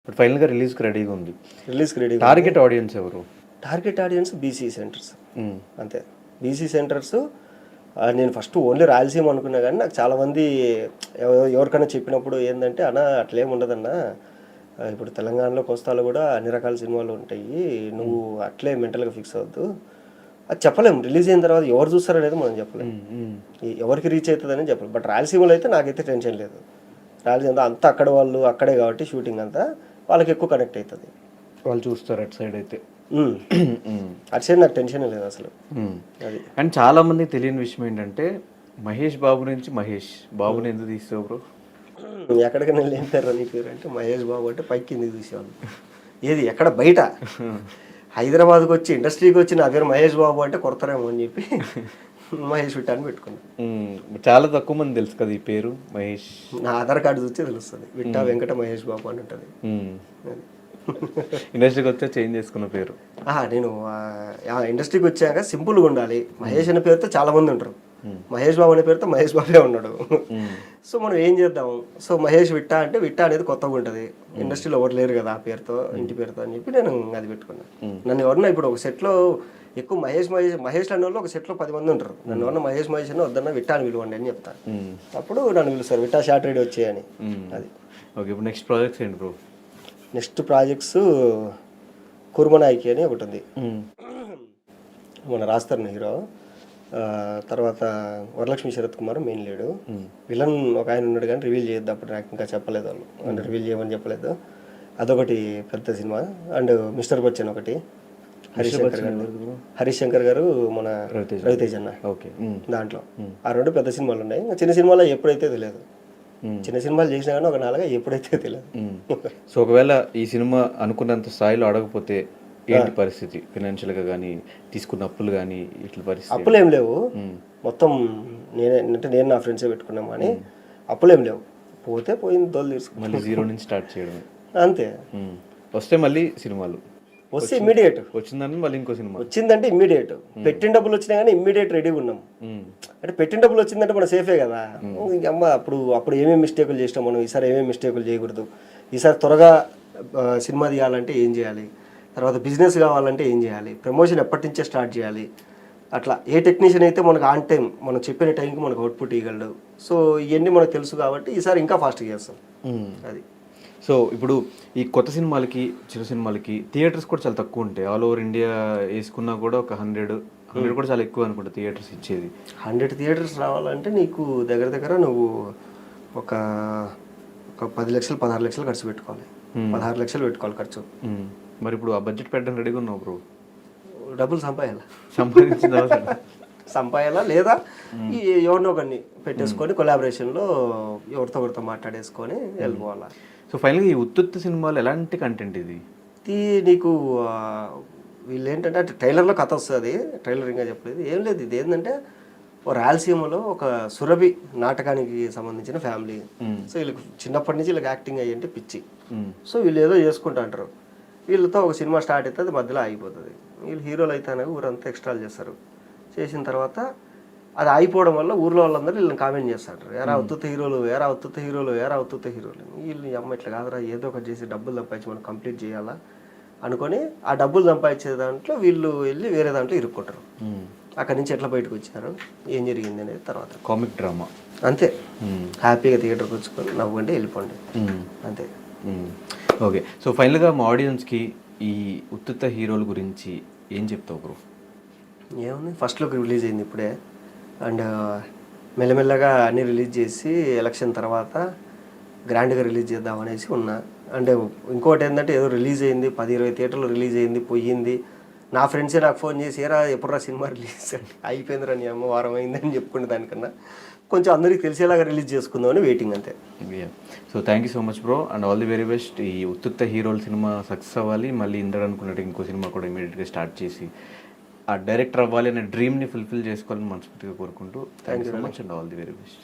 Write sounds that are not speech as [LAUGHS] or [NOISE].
ఇప్పుడు ఫైనల్గా రిలీజ్కి రెడీగా ఉంది. రిలీజ్కి రెడీ టార్గెట్ ఆడియన్స్ ఎవరు? Target audience B C centres. అంతే. బీసీ సెంటర్స్ నేను ఫస్ట్ ఓన్లీ రాయలసీమ అనుకున్నా కానీ నాకు చాలామంది ఎవ- ఎవరికైనా చెప్పినప్పుడు ఏంటంటే అన్న అట్లేం ఉండదన్నా. ఇప్పుడు తెలంగాణలో కోస్తాలో కూడా అన్ని రకాల సినిమాలు ఉంటాయి. నువ్వు అట్లే మెంటల్గా ఫిక్స్ అవ్వద్దు. అది చెప్పలేం. రిలీజ్ అయిన తర్వాత ఎవరు చూస్తారనేది మనం చెప్పలేం. మ్మ్. మ్మ్. ఈ- ఎవరికి రీచ్ అవుతుందని చెప్పలేం. బట్ రాయలసీమలో అయితే నాకైతే టెన్షన్ లేదు. రాయలసీమ అంతా అక్కడ వాళ్ళు అక్కడే కాబట్టి షూటింగ్ అంతా. వాళ్ళకి ఎక్కువ కనెక్ట్ అవుతుంది. వాళ్ళు చూస్తారు అటు సైడ్ అయితే. అటు సైడ్ నాకు టెన్షన్ లేదు అసలు. అది. అండ్ చాలా మంది తెలియని విషయం ఏంటంటే మహేష్ బాబు నుంచి మహేష్. బాబుని ఎందుకు తీస్తావు బ్రో? ఎక్కడికైనా వెళ్ళి ఏం పేరు నీ పేరు అంటే మహేష్ బాబు అంటే పైకి కిందికి చూసేవాళ్ళు ఏది? ఎక్కడ? బయట. హైదరాబాద్కి వచ్చి ఇండస్ట్రీకి వచ్చి నా పేరు మహేష్ బాబు అంటే కొడతారేమో అని చెప్పి [LAUGHS] మహేష్ విట్ అని పెట్టుకున్నాను. చాలా తక్కువ మంది తెలుసు కదా ఈ పేరు మహేష్? నా ఆధార్ కార్డు చూస్తే తెలుస్తుంది. విట్టా వెంకట మహేష్ బాబు అని ఉంటుంది. ఇండస్ట్రీకి వస్తే చేంజ్ చేసుకున్న పేరు. ఆహా, నేను ఇండస్ట్రీకి వచ్చాక సింపుల్గా ఉండాలి. మహేష్ అనే పేరుతో చాలా మంది ఉంటారు. మహేష్ బాబు అనే పేరుతో మహేష్ బాబే ఉన్నాడు. సో మనం ఏం చేద్దాం? సో మహేష్ విట్టా అంటే విట్టా అనేది కొత్తగా ఉంటుంది. ఇండస్ట్రీలో ఎవరు లేరు కదా ఆ పేరుతో ఇంటి పేరుతో అని చెప్పి నేను అది పెట్టుకున్నాను నన్ను ఎవరన్నా ఇప్పుడు ఒక సెట్లో ఎక్కువ మహేష్ మహేష్ మహేష్ అనే వాళ్ళు ఒక సెట్లో పది మంది ఉంటారు. నన్ను ఎవరన్నా మహేష్ మహేష్ అని వద్దన్నా విట్టా అని పిలవండి అని చెప్తాను. అప్పుడు నన్ను పిలుస్తారు విట్టా షార్ట్ రెడీ వచ్చేయని. అది. ఓకే ఇప్పుడు నెక్స్ట్ ప్రాజెక్ట్స్ ఏంటి బ్రో? నెక్స్ట్ ప్రాజెక్ట్స్ కుర్మనాయికి అని ఒకటి ఉంది. మన రాస్తారు హీరో. తర్వాత వరలక్ష్మి శరత్ కుమార్ మెయిన్ లేడు. విలన్ ఒక ఆయన ఉన్నాడు కానీ రివీల్ చేయొద్దు అప్పుడు నాకు ఇంకా చెప్పలేదు వాళ్ళు. అంటే రివీల్ చేయమని చెప్పలేదు. అదొకటి పెద్ద సినిమా. అండ్ మిస్టర్ బచ్చన్ ఒకటి. హరీష్ శంకర్ గారు. గారు. మన రవితేజ. అన్న. ఓకే. దాంట్లో. ఆ రెండు పెద్ద సినిమాలు ఉన్నాయి. చిన్న సినిమాలో ఎప్పుడైతే తెలియదు. చిన్న సినిమాలు చేసినా కానీ ఒక నాలుగా ఎప్పుడైతే తెలియదు. సో ఒకవేళ ఈ సినిమా అనుకున్నంత స్థాయిలో అడగపోతే ఏంటి పరిస్థితి? ఫినాన్షియల్గా కానీ తీసుకున్న అప్పులు కానీ ఇట్ల పరిస్థితి అప్పులు ఏం లేవు. మొత్తం నేనే అంటే నేను నా ఫ్రెండ్సే పెట్టుకున్నాం కానీ అప్పులు ఏం లేవు. పోతే పోయింది దోలు తీసుకున్నాం మళ్ళీ జీరో నుంచి స్టార్ట్ చేయడం అంతే. వస్తే మళ్ళీ సినిమాలు. వస్తే ఇమ్మీడియట్ వచ్చిందని మళ్ళీ ఇంకో సినిమా. వచ్చిందంటే ఇమ్మీడియట్ పెట్టిన డబ్బులు వచ్చినా కానీ ఇమ్మీడియట్ రెడీగా ఉన్నాం. అంటే పెట్టిన డబ్బులు వచ్చిందంటే మనం సేఫే కదా. ఇంక అమ్మ అప్పుడు అప్పుడు ఏమేమి మిస్టేకులు చేసినాం మనం? ఈసారి ఏమేమి మిస్టేకులు చేయకూడదు. ఈసారి త్వరగా సినిమా తీయాలంటే ఏం చేయాలి? తర్వాత బిజినెస్ కావాలంటే ఏం చేయాలి? ప్రమోషన్ ఎప్పటి నుంచే స్టార్ట్ చేయాలి? అట్లా ఏ టెక్నీషియన్ అయితే మనకు ఆన్ టైం మనం చెప్పిన టైంకి మనకు అవుట్పుట్ ఇవ్వగలడు సో ఇవన్నీ మనకు తెలుసు కాబట్టి ఈసారి ఇంకా ఫాస్ట్గా చేస్తాం. అది. సో ఇప్పుడు ఈ కొత్త సినిమాలకి చిన్న సినిమాలకి థియేటర్స్ కూడా చాలా తక్కువ ఉంటాయి. ఆల్ ఓవర్ ఇండియా వేసుకున్నా కూడా ఒక హండ్రెడ్ హండ్రెడ్ కూడా చాలా ఎక్కువ అనుకుంటా థియేటర్స్ ఇచ్చేది. హండ్రెడ్ థియేటర్స్ రావాలంటే నీకు దగ్గర దగ్గర నువ్వు ఒక ఒక పది లక్షలు పదహారు లక్షలు ఖర్చు పెట్టుకోవాలి. పదహారు లక్షలు పెట్టుకోవాలి ఖర్చు. మరి ఇప్పుడు ఆ బడ్జెట్ పెట్టడం రెడీగా ఉన్నావు బ్రో? డబ్బులు సంపాయాలి సంపాదించిన సంపాయాలా? లేదా ఈ ఎవరినో ఒకరిని పెట్టేసుకొని కొలాబరేషన్లో ఎవరితో ఒకరితో మాట్లాడేసుకొని వెళ్ళిపోవాలా? సో ఫైనల్గా ఈ ఉత్తుత్త సినిమాలు ఎలాంటి కంటెంట్ ఇది? ఇది నీకు వీళ్ళు ఏంటంటే అంటే ట్రైలర్లో కథ వస్తుంది ట్రైలర్ ఇంకా చెప్పలేదు. ఏం లేదు ఇది ఏంటంటే ఓ రాయలసీమలో ఒక సురభి నాటకానికి సంబంధించిన ఫ్యామిలీ. సో వీళ్ళకి చిన్నప్పటి నుంచి వీళ్ళకి యాక్టింగ్ అయ్యి అంటే పిచ్చి. సో వీళ్ళు ఏదో చేసుకుంటా అంటారు వీళ్ళతో ఒక సినిమా స్టార్ట్ అవుతుంది మధ్యలో ఆగిపోతుంది. వీళ్ళు హీరోలు అయితే ఊరంతా ఎక్స్ట్రాలు చేస్తారు. చేసిన తర్వాత అది ఆగిపోవడం వల్ల ఊర్లో వాళ్ళందరూ వీళ్ళని కామెంట్ చేస్తారు ఎరా ఉత్తుత హీరోలు ఎరా ఉత్తుత హీరోలు ఎరా ఉత్తుత హీరోలు. వీళ్ళు అమ్మ ఇట్లా కాదురా ఏదో ఒకటి చేసి డబ్బులు సంపాదించి మనం కంప్లీట్ చేయాలా? అనుకొని ఆ డబ్బులు సంపాదించే దాంట్లో వీళ్ళు వెళ్ళి వేరే దాంట్లో ఇరుక్కుంటారు. అక్కడి నుంచి ఎట్లా బయటకు వచ్చారు? ఏం జరిగింది అనేది తర్వాత. కామిక్ డ్రామా అంతే. హ్యాపీగా థియేటర్కి వచ్చుకొని నవ్వుకుంటే వెళ్ళిపోండి. అంతే. ఓకే సో ఫైనల్గా మా ఆడియన్స్కి ఈ ఉత్తుత్త హీరోల గురించి ఏం చెప్తావు బ్రో ఏముంది? ఫస్ట్లోకి రిలీజ్ అయింది ఇప్పుడే. అండ్ మెల్లమెల్లగా అన్నీ రిలీజ్ చేసి ఎలక్షన్ తర్వాత గ్రాండ్గా రిలీజ్ చేద్దాం అనేసి ఉన్నా. అంటే ఇంకోటి ఏంటంటే ఏదో రిలీజ్ అయింది పది ఇరవై థియేటర్లు రిలీజ్ అయింది పోయింది. నా ఫ్రెండ్సే నాకు ఫోన్ చేసి ఏరా ఎప్పుడురా సినిమా రిలీజ్ అండి అయిపోయిందిరా నీ అమ్మ వారం అయిందని చెప్పుకునే దానికన్నా. కొంచెం అందరికీ తెలిసేలాగా రిలీజ్ చేసుకుందామని వెయిటింగ్ అంతే. So thank you so much bro and all the very best ఈ ఉత్తుత్త హీరోల సినిమా సక్సెస్ అవ్వాలి. మళ్ళీ ఇందరు అనుకున్నట్టు ఇంకో సినిమా కూడా ఇమీడియట్గా స్టార్ట్ చేసి ఆ డైరెక్టర్ అవ్వాలి అనే డ్రీమ్ని ఫుల్ఫిల్ చేసుకోవాలని మనస్ఫూర్తిగా కోరుకుంటూ thank you so much and all the very best